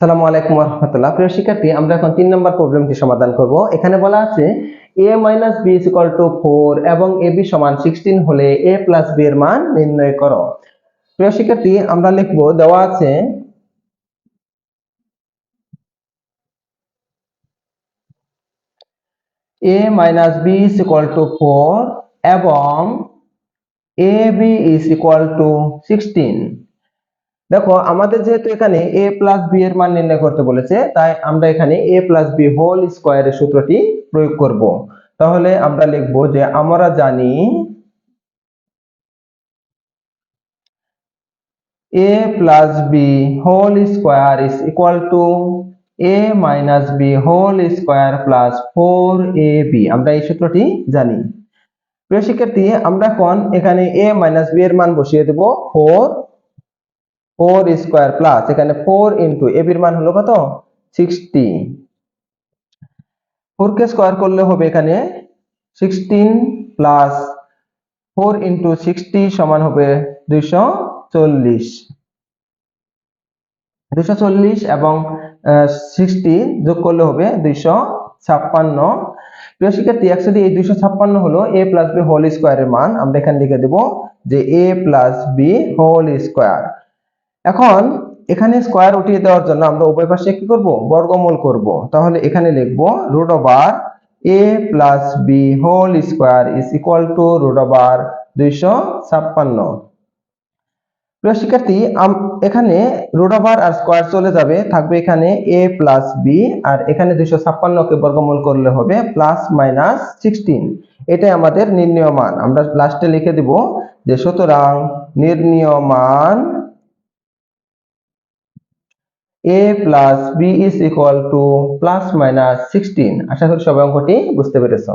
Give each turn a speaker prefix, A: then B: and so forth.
A: সালামু আলাইকুম রহমতুল্লাহ প্রিয় শিক্ষার্থী, আমরা এখন তিন নম্বর প্রবলেমটি সমাধান করব। এখানে বলা আছে, a minus B equal to four এবং এ বি সমান সিক্সটিন হলে এ প্লাস বি এর মান নির্ণয় করো। প্রিয় শিক্ষার্থী, আমরা লিখব, দেওয়া আছে A minus B equal to four এবং A B is equal to sixteen দেখো, আমাদের যেহেতু এখানে a প্লাস বি এর মান নির্ণয় করতে বলেছে, তাই আমরা এখানে a প্লাস বি হোল স্কোয়ারের সূত্রটি প্রয়োগ করব। তাহলে আমরা লিখব যে আমরা জানি a plus B whole square is equal to a minus B whole square plus four A B আমরা এই সূত্রটি জানি। প্রিয় শিক্ষার্থী, আমরা এখন এখানে a মাইনাস বি এর মান বসিয়ে দেব ফোর ফোর স্কোয়ার প্লাস, এখানে ফোর ইন্টু এবির মান হলো কত? সিক্সটি ফোর কে স্কোয়ার করলে হবে এখানে sixteen plus four into sixty সমান হবে দুইশো চল্লিশ। দুইশো চল্লিশ এবং সিক্সটি যোগ করলে হবে দুইশো ছাপ্পান্ন। প্রিয় শিক্ষার্থী অ্যাকচুয়ালি এই দুইশো ছাপ্পান্ন হলো এ প্লাস বি হোল স্কোয়ারের মান। আমরা এখানে লিখে দেব যে A plus B whole square এখন এখানে স্কোয়ার উঠিয়ে দেওয়ার জন্য আমরা উভয় পাশে কি করব? বর্গমূল করব। তাহলে এখানে লিখব root over A plus B whole square is equal to root over দুইশো ছাপ্পান্ন। প্রিয় শিক্ষার্থী এখানে রুট ওভার আর স্কোয়ার চলে যাবে, থাকবে এখানে এ প্লাস বি আর এখানে দুইশো ছাপ্পান্নকে বর্গমূল করলে হবে প্লাস মাইনাস সিক্সটিন এটাই আমাদের নির্ণয় মান। আমরা লাস্টে লিখে দিব যে সুতরাং নির্ণয় মান a plus b is equal to plus minus 16 আশা করি সবাই অঙ্কটি বুঝতে পেরেছ